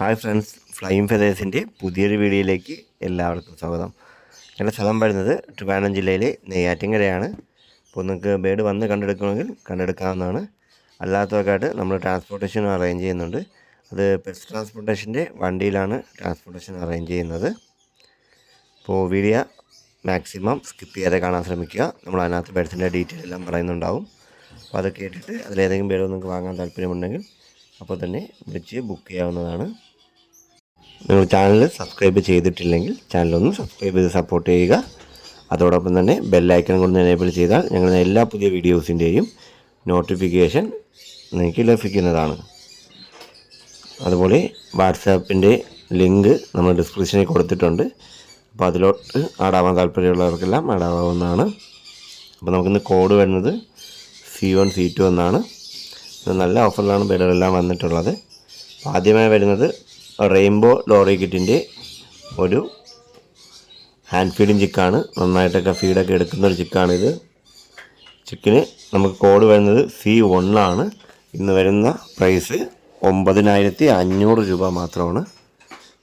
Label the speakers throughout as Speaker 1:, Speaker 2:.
Speaker 1: Hi friends flying ഫെതേഴ്സിന്റെ പുതിയൊരു വീഡിയോയിലേക്ക് എല്ലാവർക്കും സ്വാഗതം. എന്റെ സ്ഥലം വരുന്നത് ട്രിവാൻഡ്രം ജില്ലയിലെ നെയ്യാറ്റിൻകരയാണ്. അപ്പോൾ നിങ്ങൾക്ക് ബേഡ് വന്ന് കണ്ടെടുക്കണമെങ്കിൽ കണ്ടെടുക്കാവുന്നതാണ്. അല്ലാത്തവർക്കായിട്ട് നമ്മൾ ട്രാൻസ്പോർട്ടേഷൻ അറേഞ്ച് ചെയ്യുന്നുണ്ട്. അത് പെറ്റ്സ് ട്രാൻസ്പോർട്ടേഷന്റെ വണ്ടിയിലാണ് ട്രാൻസ്പോർട്ടേഷൻ അറേഞ്ച് ചെയ്യുന്നത്. അപ്പോൾ വീഡിയോ മാക്സിമം സ്കിപ്പ് ചെയ്യാതെ കാണാൻ ശ്രമിക്കുക. നമ്മൾ അതിനകത്ത് ബേഡ്സിന്റെ ഡീറ്റെയിൽ എല്ലാം പറയുന്നുണ്ടാവും. അപ്പോൾ അത് കേട്ടിട്ട് അതിലേതെങ്കിലും ബേഡ് നിങ്ങൾക്ക് വാങ്ങാൻ താല്പര്യമുണ്ടെങ്കിൽ അപ്പോൾ തന്നെ വിളിച്ച് ബുക്ക് ചെയ്യാവുന്നതാണ്. നിങ്ങൾ ചാനൽ സബ്സ്ക്രൈബ് ചെയ്തിട്ടില്ലെങ്കിൽ ചാനലൊന്ന് സബ്സ്ക്രൈബ് ചെയ്ത് സപ്പോർട്ട് ചെയ്യുക. അതോടൊപ്പം തന്നെ ബെല്ലൈക്കൺ കൊണ്ട് എനേബിൾ ചെയ്താൽ ഞങ്ങളുടെ എല്ലാ പുതിയ വീഡിയോസിന്റെയും നോട്ടിഫിക്കേഷൻ നിങ്ങൾക്ക് ലഭിക്കുന്നതാണ്. അതുപോലെ വാട്സാപ്പിന്റെ ലിങ്ക് നമ്മൾ ഡിസ്ക്രിപ്ഷനിൽ കൊടുത്തിട്ടുണ്ട്. അപ്പോൾ അതിലോട്ട് ആടാവാൻ താല്പര്യമുള്ളവർക്കെല്ലാം ആടാവുന്നതാണ് അപ്പോൾ നമുക്കിന്ന് കോഡ് വരുന്നത് സി വൺ സി ടു എന്നാണ്. നല്ല ഓഫറിലാണ് ബെഡുകളെല്ലാം വന്നിട്ടുള്ളത്. ആദ്യമായി വരുന്നത് റെയിൻബോ ലോറി കിറ്റിന്റെ ഒരു ഹാൻഡ് ഫീഡിങ് ചിക്കാണ് നന്നായിട്ടൊക്കെ ഫീഡൊക്കെ എടുക്കുന്ന ഒരു ചിക്കാണിത് ചിക്കിന് നമുക്ക് കോഡ് വരുന്നത് സി ആണ് ഇന്ന് വരുന്ന പ്രൈസ് ഒമ്പതിനായിരത്തി അഞ്ഞൂറ് രൂപ മാത്രമാണ്.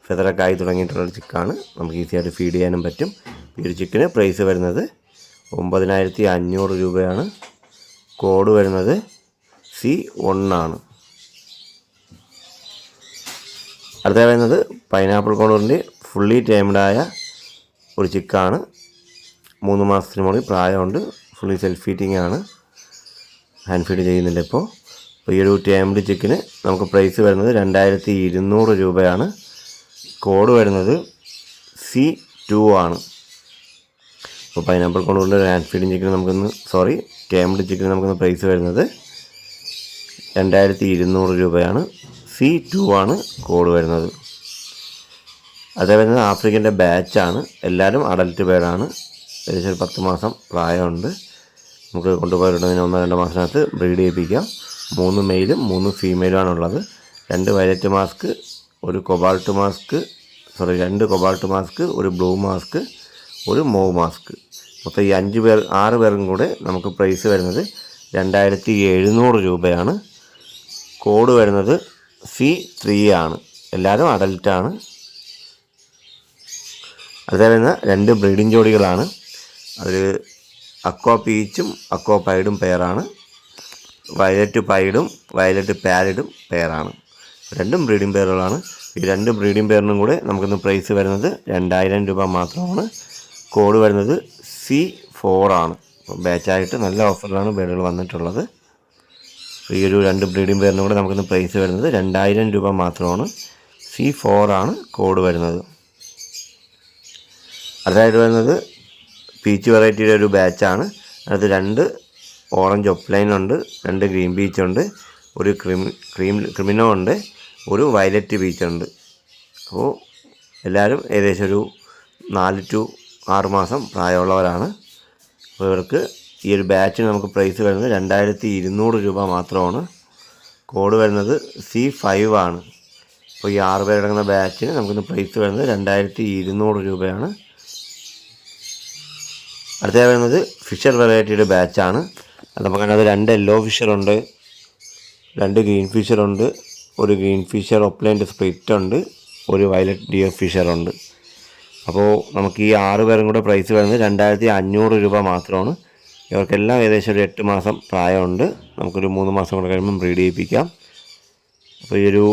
Speaker 1: ഫെതറൊക്കെ ആയി തുടങ്ങിയിട്ടുള്ളൊരു ചിക്കാണ് നമുക്ക് ഈസിയായിട്ട് ഫീഡ് ചെയ്യാനും പറ്റും. ഈ ഒരു ചിക്കിന് പ്രൈസ് വരുന്നത് ഒമ്പതിനായിരത്തി അഞ്ഞൂറ് രൂപയാണ്. കോഡ് വരുന്നത് സി ആണ്. അടുത്ത വരുന്നത് പൈനാപ്പിൾ കോളറിന്റെ ഫുള്ളി ടൈംഡായ ഒരു ചിക്കാണ്. മൂന്ന് മാസത്തിന് മുകളിൽ പ്രായമുണ്ട്. ഫുള്ളി സെൽഫ് ഫീറ്റിംഗ് ആണ്. ഹാൻഡ് ഫീഡ് ചെയ്യുന്നില്ല ഇപ്പോൾ അപ്പോൾ ഈ ഒരു ടൈംഡ് ചിക്കിന് നമുക്ക് പ്രൈസ് വരുന്നത് രണ്ടായിരത്തി ഇരുന്നൂറ് രൂപയാണ്. കോഡ് വരുന്നത് സി ടു ആണ്. അപ്പോൾ പൈനാപ്പിൾ കോളറിന്റെ ഹാൻഡ് ഫീഡിംഗ് ചിക്കിന് നമുക്കൊന്ന് സോറി ടൈംഡ് ചിക്കിന് നമുക്കൊന്ന് പ്രൈസ് വരുന്നത് രണ്ടായിരത്തി ഇരുന്നൂറ് രൂപയാണ്. സി ടു ആണ് കോഡ് വരുന്നത്. അതേ വരുന്നത് ആഫ്രിക്കന്റെ ബാച്ചാണ്. എല്ലാവരും അഡൽട്ട് പേരാണ്. ഏകദേശം ഒരു പത്ത് മാസം പ്രായമുണ്ട്. നമുക്ക് കൊണ്ടുപോയിട്ടുണ്ടെങ്കിൽ ഒന്നോ രണ്ടോ മാസത്തിനകത്ത് ബ്രീഡ് ചെയ്യിപ്പിക്കാം. മൂന്ന് മെയിലും മൂന്ന് ഫീമെയിലുമാണ് ഉള്ളത് രണ്ട് വയലറ്റ് മാസ്ക് ഒരു കൊബാൾട്ട് മാസ്ക് സോറി രണ്ട് കൊബാൾട്ട് മാസ്ക് ഒരു ബ്ലൂ മാസ്ക് ഒരു മോവ് മാസ്ക്. മൊത്തം ഈ അഞ്ച് പേർ ആറ് പേർക്കും കൂടെ നമുക്ക് പ്രൈസ് വരുന്നത് രണ്ടായിരത്തി എഴുന്നൂറ് രൂപയാണ്. കോഡ് വരുന്നത് സി ത്രീ ആണ്. എല്ലാവരും അഡൽട്ടാണ് അതുപോലെ തന്നെ രണ്ട് ബ്രീഡിംഗ് ജോഡികളാണ്. അതിൽ അക്വാ പീച്ചും അക്വാ പൈഡും പെയറാണ്. Violet പൈഡും violet പാരഡും പെയറാണ്. രണ്ടും ബ്രീഡിംഗ് പെയറുകളാണ്. ഈ രണ്ട് ബ്രീഡിംഗ് പെയറിനും കൂടെ നമുക്കിന്ന് പ്രൈസ് വരുന്നത് രണ്ടായിരം രൂപ മാത്രമാണ്. കോഡ് വരുന്നത് സി ഫോറാണ് ബാച്ചായിട്ട് നല്ല ഓഫറിലാണ് ബേഡുകൾ വന്നിട്ടുള്ളത്. ഈ ഒരു രണ്ട് ബ്രീഡിംഗ് പേരിനും കൂടെ നമുക്കിന്ന് പ്രൈസ് വരുന്നത് രണ്ടായിരം രൂപ മാത്രമാണ്. സി ഫോർ ആണ് കോഡ് വരുന്നത്. അതായത് വരുന്നത് പീച്ച് വെറൈറ്റിയുടെ ഒരു ബാച്ചാണ് അത് രണ്ട് ഓറഞ്ച് ഒപ്ലൈൻ ഉണ്ട് രണ്ട് ഗ്രീൻ ബീച്ച് ഉണ്ട് ഒരു ക്രിമി ക്രീം ക്രിമിനോ ഉണ്ട് ഒരു വയലറ്റ് ബീച്ച് ഉണ്ട്. അപ്പോൾ എല്ലാവരും ഏകദേശം ഒരു നാല് ടു ആറ് മാസം പ്രായമുള്ളവരാണ്. അപ്പോൾ ഇവർക്ക് ഈ ഒരു ബാച്ചിന് നമുക്ക് പ്രൈസ് വരുന്നത് രണ്ടായിരത്തി ഇരുന്നൂറ് രൂപ മാത്രമാണ്. കോഡ് വരുന്നത് സി ഫൈവ് ആണ്. അപ്പോൾ ഈ ആറ് പേരടങ്ങുന്ന ബാച്ചിന് നമുക്കിന്ന് പ്രൈസ് വരുന്നത് രണ്ടായിരത്തി ഇരുന്നൂറ് രൂപയാണ്. അടുത്ത വരുന്നത് ഫിഷർ വെറൈറ്റിയുടെ ബാച്ചാണ് അത് നമുക്ക് അതിനകത്ത് രണ്ട് യെല്ലോ ഫിഷറുണ്ട് രണ്ട് ഗ്രീൻ ഫിഷറുണ്ട് ഒരു ഗ്രീൻ ഫിഷർ ഒപ്ലൈന്റെ സ്പ്ലിറ്റ് ഉണ്ട് ഒരു വയലറ്റ് ഡിയോ ഫിഷറുണ്ട് അപ്പോൾ നമുക്ക് ഈ ആറ് പേരും കൂടെ പ്രൈസ് വരുന്നത് രണ്ടായിരത്തി അഞ്ഞൂറ് രൂപ മാത്രമാണ്. ഇവർക്കെല്ലാം ഏകദേശം ഒരു എട്ട് മാസം പ്രായമുണ്ട്. നമുക്കൊരു മൂന്ന് മാസം കൂടെ കഴിയുമ്പം ബ്രീഡ് ചെയ്യിപ്പിക്കാം അപ്പോൾ ഈ ഒരു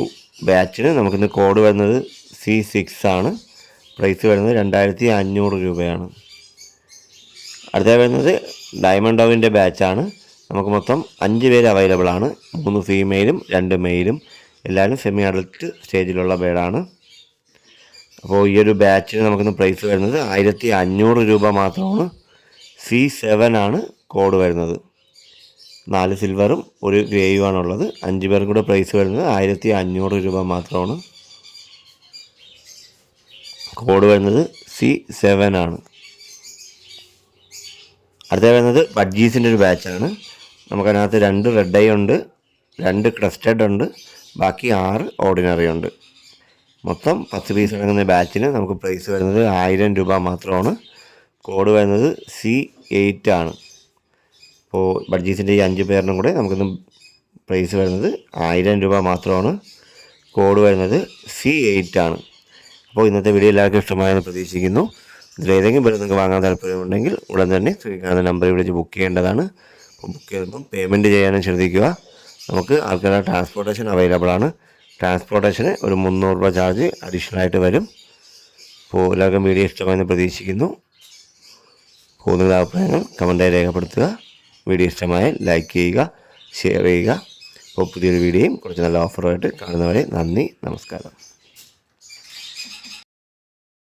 Speaker 1: ബാച്ചിന് നമുക്കിന്ന് കോഡ് വരുന്നത് സി സിക്സ് ആണ്. പ്രൈസ് വരുന്നത് രണ്ടായിരത്തി അഞ്ഞൂറ് രൂപയാണ്. അടുത്ത വരുന്നത് ഡയമണ്ട് ഡോവിന്റെ ബാച്ചാണ്. നമുക്ക് മൊത്തം അഞ്ച് പേര് അവൈലബിൾ ആണ്. മൂന്ന് ഫീമെയിലും രണ്ട് മെയിലും. എല്ലാവരും സെമി അഡൽട്ട് സ്റ്റേജിലുള്ള ബേഡാണ് അപ്പോൾ ഈ ഒരു ബാച്ചിന് നമുക്കിന്ന് പ്രൈസ് വരുന്നത് ആയിരത്തി അഞ്ഞൂറ് രൂപ മാത്രമാണ്. സി സെവൻ ആണ് കോഡ് വരുന്നത്. നാല് സിൽവറും ഒരു ഗ്രേയുമാണ് ഉള്ളത് അഞ്ച് പേർക്കും കൂടെ പ്രൈസ് വരുന്നത് ആയിരത്തി അഞ്ഞൂറ് രൂപ മാത്രമാണ്. കോഡ് വരുന്നത് സി സെവൻ ആണ്. അടുത്ത വരുന്നത് ബഡ്ജീസിന്റെ ഒരു ബാച്ചാണ് നമുക്കതിനകത്ത് രണ്ട് റെഡ് ഐ ഉണ്ട് രണ്ട് ക്രസ്റ്റഡ് ഉണ്ട് ബാക്കി ആറ് ഓർഡിനറി ഉണ്ട്. മൊത്തം പത്ത് പീസ് അടങ്ങുന്ന ബാച്ചിന് നമുക്ക് പ്രൈസ് വരുന്നത് ആയിരം രൂപ മാത്രമാണ്. കോഡ് വരുന്നത് സി എയ്റ്റ് ആണ്. അപ്പോൾ ബഡ്ജീസിന്റെ ഈ അഞ്ച് പേരിനും കൂടെ നമുക്കിന്ന് പ്രൈസ് വരുന്നത് ആയിരം രൂപ മാത്രമാണ്. കോഡ് വരുന്നത് സി എയ്റ്റ് ആണ്. അപ്പോൾ ഇന്നത്തെ വീഡിയോ എല്ലാവർക്കും ഇഷ്ടമായെന്ന് പ്രതീക്ഷിക്കുന്നു. ഇതിലേതെങ്കിലും പേര് നിങ്ങൾക്ക് വാങ്ങാൻ താല്പര്യമുണ്ടെങ്കിൽ ഉടൻ തന്നെ ശ്രീകാന്ത നമ്പർ വിളിച്ച് ബുക്ക് ചെയ്യേണ്ടതാണ്. അപ്പോൾ ബുക്ക് ചെയ്യുമ്പം പേയ്മെന്റ് ചെയ്യാനും ശ്രദ്ധിക്കുക. നമുക്ക് ആൾക്കാരുടെ ട്രാൻസ്പോർട്ടേഷൻ അവൈലബിൾ ആണ്. ട്രാൻസ്പോർട്ടേഷന് ഒരു മുന്നൂറ് രൂപ ചാർജ് അഡീഷണൽ ആയിട്ട് വരും. അപ്പോൾ എല്ലാവർക്കും വീഡിയോ ഇഷ്ടമായെന്ന് പ്രതീക്ഷിക്കുന്നു. നിങ്ങളുടെ അഭിപ്രായങ്ങൾ കമന്റായി രേഖപ്പെടുത്തുക. വീഡിയോ ഇഷ്ടമായ ലൈക്ക് ചെയ്യുക ഷെയർ ചെയ്യുക. അപ്പോൾ പുതിയൊരു വീഡിയോയും കുറച്ച് നല്ല ഓഫറുമായിട്ട് കാണുന്നവരെ നന്ദി നമസ്കാരം.